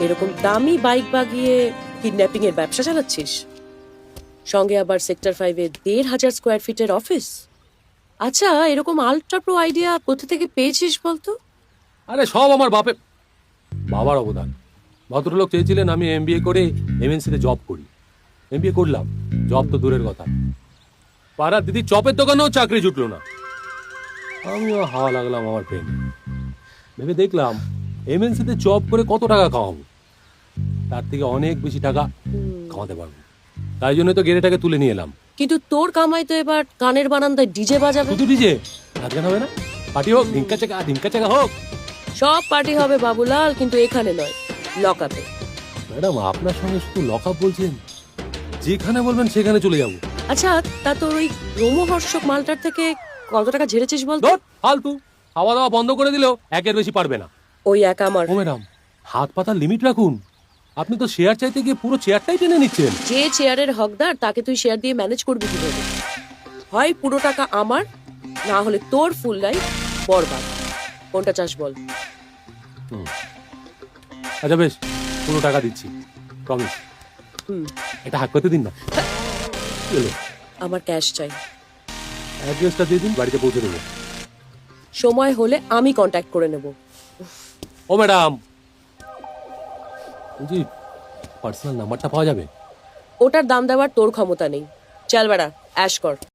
এরকম দামি বাইক বাগিয়ে কিডন্যাপিং এর ব্যবসা চালাচ্ছিস? সঙ্গে আবার সেক্টর ফাইভে দেড় হাজার স্কোয়ার ফিটের অফিস আচ্ছা এরকম আলট্রা প্রো আইডিয়া কোথা থেকে পেয়েছিস বলতো? আরে, সব আমার বাপে বাবার অবদান। ভদ্রলোক চেয়েছিলেন আমি এমবিএ করে এমএনসিতে জব করি। এমবিএ করলাম। জব তো দূরের কথা। পাড়ার দিদি চপের দোকানেও চাকরি জুটলো না। আমিও হাওয়া লাগলাম আমার ট্রেন ভেবে দেখলাম এমএনসিতে জব করে কত টাকা কামাবো তার থেকে অনেক বেশি টাকা কামাতে পারব। তাই জন্য তো গেড়েটাকে তুলে নিয়ে এলাম। কিন্তু তোর কামাই তো এবার কানের বারান্দায় ডিজে বাজাবে। শুধু ডিজে? নাচ গান হবে না? পার্টি হোক ধিঙ্কা চাকা ধিঙ্কা চাকা হোক। সব পার্টি হবে বাবুলাল কিন্তু এখানে নয় লকাপে ম্যাডাম আপনার সঙ্গে শুধু লকআপ বলছেন? যেখানে বলবেন সেখানে চলে যাব। আচ্ছা তা তোর ওই রোমহর্ষক মালটার থেকে কত টাকা ঝেড়েছিস বল ধর ফালতু। খাওয়া দাওয়া বন্ধ করে দিলেও একের বেশি পারবে না। ওই এক আমার। ও ম্যাডাম হাত পাতার লিমিট রাখুন। আপনি তো শেয়ার চাইতে গিয়ে পুরো চেয়ারটাই টেনে নিচ্ছেন। যে চেয়ারের হকদার তাকে তুই শেয়ার দিয়ে ম্যানেজ করবি কীভাবে? হয় পুরো টাকা আমার না হলে তোর ফুল লাইফ বরবাদ। কোনটা চাস বল? আচ্ছা বেশ পুরো টাকা দিচ্ছি প্রমিস হুম। এটা হাক করতে দিন না। চলো। আমার ক্যাশ চাই। অ্যাড্রেসটা দিয়ে দিন বাড়িতে পৌঁছে দেবো। সময় হলে আমি কন্ট্যাক্ট করে নেব। ও ম্যাডাম বলছি পার্সোনাল নাম্বারটা পাওয়া যাবে? ওটার দাম দেওয়ার তোর ক্ষমতা নেই। চল বেড়া অ্যাশ কর।